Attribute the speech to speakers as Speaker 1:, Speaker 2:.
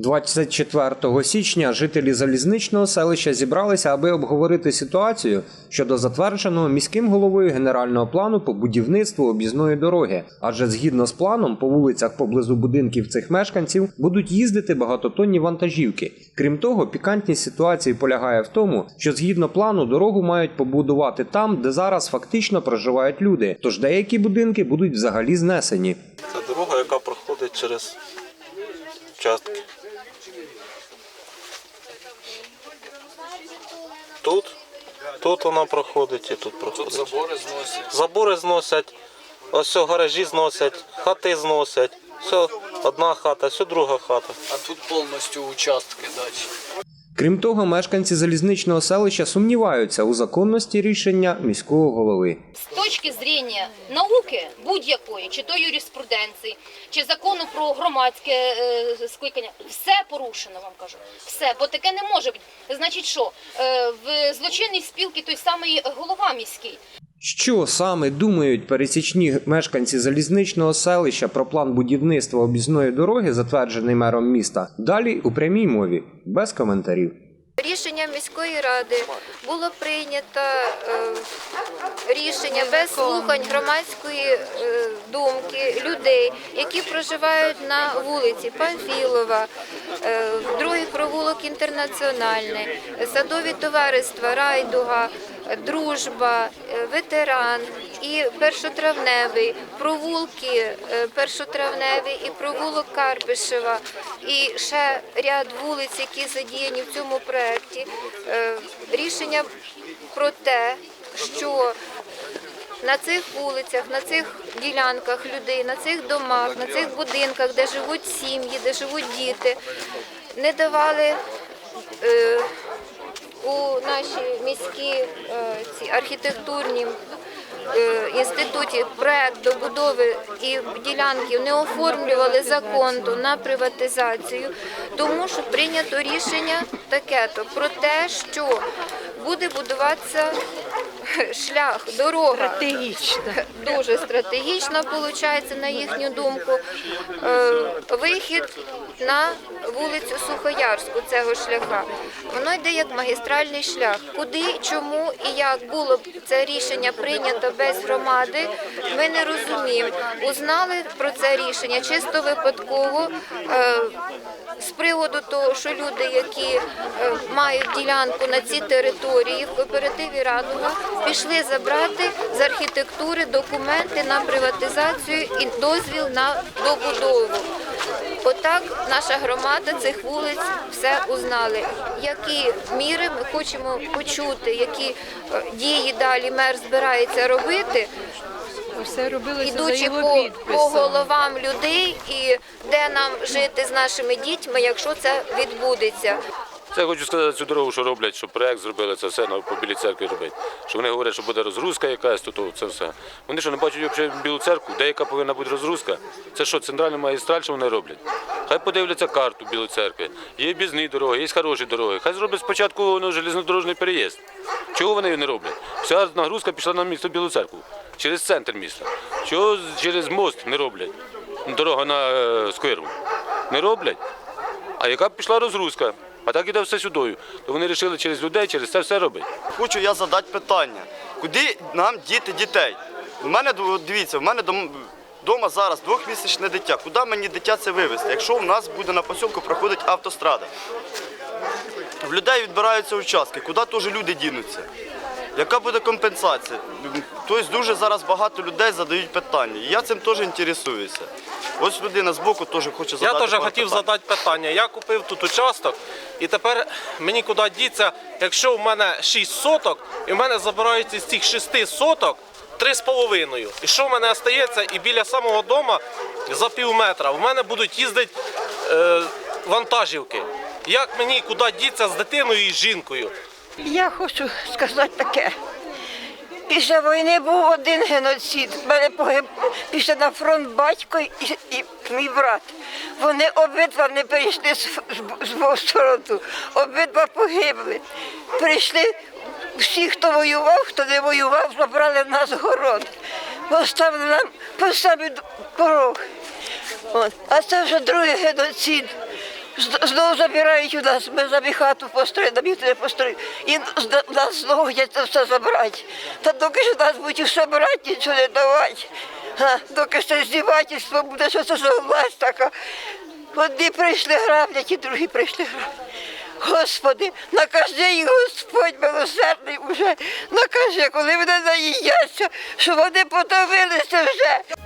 Speaker 1: 24 січня жителі залізничного селища зібралися, аби обговорити ситуацію щодо затвердженого міським головою генерального плану по будівництву об'їзної дороги. Адже згідно з планом, по вулицях поблизу будинків цих мешканців будуть їздити багатотонні вантажівки. Крім того, пікантність ситуації полягає в тому, що згідно плану дорогу мають побудувати там, де зараз фактично проживають люди. Тож деякі будинки будуть взагалі знесені.
Speaker 2: Це дорога, яка проходить через участки. Тут, тут вона проходить і тут проходить. Тут забори зносять. Забори зносять, ось все гаражі зносять, хати зносять. Все одна хата, все друга хата.
Speaker 3: А тут повністю участки дачі.
Speaker 1: Крім того, мешканці залізничного селища сумніваються у законності рішення міського голови.
Speaker 4: З точки зрення науки будь-якої, чи то юриспруденції, чи закону про громадське е, скликання, все порушено, вам кажу. Все, бо таке не може бути. Значить, що е, в злочинній спілки той самий голова міський.
Speaker 1: Що саме думають пересічні мешканці залізничного селища про план будівництва об'їзної дороги, затверджений мером міста? Далі у прямій мові, без коментарів.
Speaker 5: Рішенням міської ради було прийнято е, рішення без слухань громадської е, думки людей, які проживають на вулиці Памфілова, е, другий провулок інтернаціональний, садові товариства Райдуга, Дружба, е, ветеран і першотравневий, провулки е, першотравневий і провулок Карпишева, і ще ряд вулиць, які задіяні в цьому проєкті. Е, Рішення про те, що на цих вулицях, на цих ділянках людей, на цих домах, на цих будинках, де живуть сім'ї, де живуть діти, не давали у наші міські е, ці архітектурні е, інституті проект добудови і ділянків не оформлювали закону на приватизацію, тому що прийнято рішення таке то про те, що буде будуватися шлях, дорога. Стратегічна. Дуже стратегічна, виходить, на їхню думку. Е, Вихід на вулицю Сухоярську цього шляха. Воно йде як магістральний шлях. Куди, чому і як було б це рішення прийнято без громади, ми не розуміємо. Узнали про це рішення чисто випадково. е, з приводу того, що люди, які е, мають ділянку на цій території в кооперативі Радуга, пішли забрати з архітектури документи на приватизацію і дозвіл на добудову. Отак наша громада цих вулиць все узнали. Які міри ми хочемо почути, які е, дії далі мер збирається робити,
Speaker 6: Все робилося за
Speaker 5: ідучи
Speaker 6: його
Speaker 5: по, по головам людей і де нам жити з нашими дітьми, якщо це відбудеться.
Speaker 7: Це я хочу сказати цю дорогу, що роблять, що проект зробили, це все на по білій церкві робить. Що вони говорять, що буде розгрузка якась, то, то це все. Вони що не бачать взагалі білу церкву, де яка повинна бути розгрузка. Це що, центральна магістраль, що вони роблять? Хай подивляться карту білої церкви. Є бізні дороги, є хороші дороги. Хай зроблять спочатку ну, железнодорожний переїзд. Чого вони не роблять? Вся нагрузка пішла на місто Білу церкву, через центр міста. Чого через мост не роблять? Дорога на е, сквиру. Не роблять. А яка пішла розгрузка? А так іде все сюдою. То вони вирішили через людей, через це все робити.
Speaker 8: Хочу я задати питання, куди нам діти дітей? У мене дивіться, в мене вдома зараз двохмісячне дитя. Куди мені дитя це вивезти? Якщо в нас буде на посілку проходить автострада, в людей відбираються участки, куди теж люди дінуться? Яка буде компенсація? Тобто дуже зараз багато людей задають питання. Я цим теж інтересуюся. Ось людина збоку теж хоче задати.
Speaker 2: Я теж хотів
Speaker 8: питань.
Speaker 2: задати питання. Я купив тут участок, і тепер мені куди діться, якщо в мене 6 соток, і в мене забирають з цих 6 соток 3,5. І що в мене остається? І біля самого дому за пів метра в мене будуть їздити е, вантажівки. Як мені куди діться з дитиною і з жінкою?
Speaker 6: Я хочу сказати таке. Після війни був один геноцид. У мене погиб пішов на фронт батько і, і мій брат. Вони обидва не перейшли з, з, з мого сторону. Обидва погибли. Прийшли всі, хто воював, хто не воював, забрали нас город. Поставили нам по самі порог. От. А це вже другий геноцид. Знову забирають у нас, ми за хату построїли, їх не построїли. І нас знову хочуть все забрати. Та доки ж нас будуть все брати, нічого не давати. Доки це здівательство буде, що це за власть така. Одні прийшли граблять, і другі прийшли граблять. Господи, накажи їх, Господь милосердний уже, накажи, коли вони наїдяться, що вони подавилися вже.